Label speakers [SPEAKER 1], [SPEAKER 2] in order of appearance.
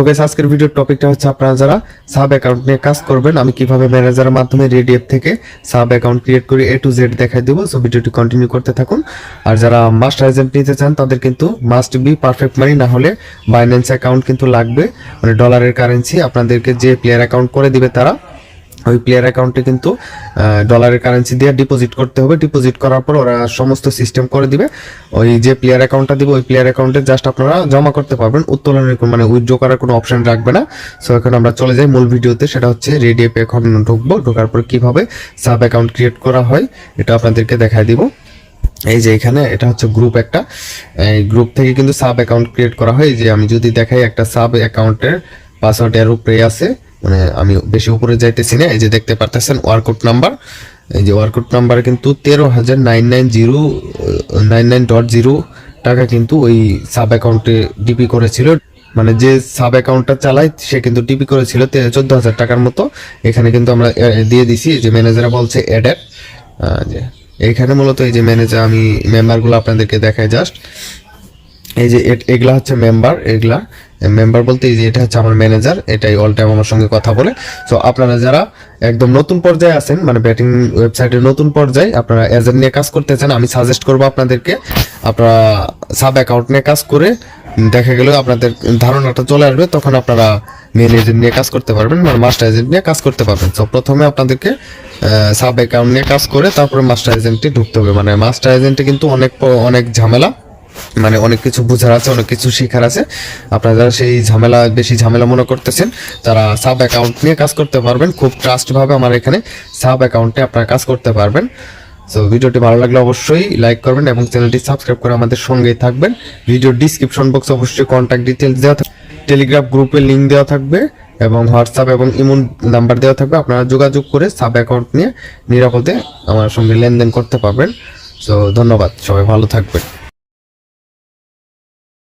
[SPEAKER 1] তো গাইস আজকের ভিডিওর টপিকটা হচ্ছে আপনারা যারা সাব অ্যাকাউন্ট নিয়ে কাজ করবেন, আমি কীভাবে ম্যানেজারের মাধ্যমে রেডিএফ থেকে সাব অ্যাকাউন্ট ক্রিয়েট করি এ টু জেড দেখাই দেবো। সো ভিডিওটি কন্টিনিউ করতে থাকুন। আর যারা মাস্টার এজেন্ট নিতে চান, তাদের কিন্তু মাস্ট বি পারফেক্ট মানি না হলে বাইন্যান্স অ্যাকাউন্ট কিন্তু লাগবে। মানে ডলারের কারেন্সি আপনাদেরকে যে প্লেয়ার অ্যাকাউন্ট করে দিবে তারা ওই প্লেয়ার অ্যাকাউন্টে কিন্তু ডলারের কারেন্সি দিয়ে ডিপোজিট করতে হবে। ডিপোজিট করার পর ওরা সমস্ত সিস্টেম করে দিবে। ওই যে প্লেয়ার অ্যাকাউন্টটা দিবে, ওই প্লেয়ার অ্যাকাউন্টে জাস্ট আপনারা জমা করতে পারবেন। উত্তোলনের মানে উইথড্র করার কোনো অপশন রাখবে না। সো এখন আমরা চলে যাই মূল ভিডিওতে। সেটা হচ্ছে রেডিএপে এখন ঢুকবো। ঢোকার পর কীভাবে সাব অ্যাকাউন্ট ক্রিয়েট করা হয়, এটা আপনাদেরকে দেখাই দিব। এই যে এখানে, এটা হচ্ছে গ্রুপ একটা। এই গ্রুপ থেকে কিন্তু সাব অ্যাকাউন্ট ক্রিয়েট করা হয়। যে আমি যদি দেখাই একটা সাব অ্যাকাউন্টের পাসওয়ার্ড এর উপরে আছে। মানে আমি বেশি উপরে যাইতেছি না, এই যে দেখতে পারতেছেন ওয়ার্কআউট নাম্বার, এই যে ওয়ার্কআউট নাম্বার কিন্তু তেরো হাজার nine nine zero nine nine dot zero টাকা কিন্তু ওই সাব অ্যাকাউন্টে ডিপি করেছিল। মানে যে সাব অ্যাকাউন্টটা চালায়, সে কিন্তু ডিপি করেছিল চোদ্দ হাজার টাকার মতো। এখানে কিন্তু আমরা দিয়ে দিছি যে ম্যানেজার বলছে অ্যাডেড যে, এইখানে মূলত এই যে ম্যানেজার, আমি মেম্বারগুলো আপনাদেরকে দেখাই জাস্ট এই যে এগুলা হচ্ছে মেম্বার এগুলা। মেম্বার বলতে এই যে এটা হচ্ছে আমার ম্যানেজার এটাই অল টাইম আমার সঙ্গে কথা বলে। সো আপনারা যারা একদম নতুন পর্যায়ে আছেন মানে ব্যাটিং ওয়েবসাইটের নতুন পর্যায়ে, আপনারা এজেন্ট নিয়ে কাজ করতে চান, আমি সাজেস্ট করব আপনাদেরকে, আপনারা সাব অ্যাকাউন্ট নিয়ে কাজ করে দেখা গেল আপনাদের ধারণাটা চলে আসবে, তখন আপনারা মেন এজেন্ট নিয়ে কাজ করতে পারবেন মানে মাস্টার এজেন্ট নিয়ে কাজ করতে পারবেন। তো প্রথমে আপনাদেরকে সাব অ্যাকাউন্ট নিয়ে কাজ করে, তারপরে মাস্টার এজেন্টে ঢুকতে হবে। মানে মাস্টার এজেন্টে কিন্তু অনেক অনেক ঝামেলা। মানে অনেক কিছু বোঝার আছে, অনেক কিছু শেখার আছে। আপনারা যারা সেই ঝামেলা, বেশি ঝামেলা মনে করতেছেন, তারা সাব অ্যাকাউন্ট নিয়ে কাজ করতে পারবেন। খুব ট্রাস্ট ভাবে আমার এখানে সাব অ্যাকাউন্টে আপনারা কাজ করতে পারবেন। সো ভিডিওটি ভালো লাগলে অবশ্যই লাইক করবেন এবং চ্যানেলটি সাবস্ক্রাইব করে আমাদের সঙ্গেই থাকবেন। ভিডিও ডিসক্রিপশন বক্সে অবশ্যই কন্ট্যাক্ট ডিটেলস দেওয়া থাকবে টেলিগ্রাম গ্রুপের লিঙ্ক দেওয়া থাকবে এবং হোয়াটসঅ্যাপ এবং ইমন নাম্বার দেওয়া থাকবে। আপনারা যোগাযোগ করে সাব অ্যাকাউন্ট নিয়ে নিরাপদে আমার সঙ্গে লেনদেন করতে পারবেন। সো ধন্যবাদ। সবাই ভালো থাকবেন।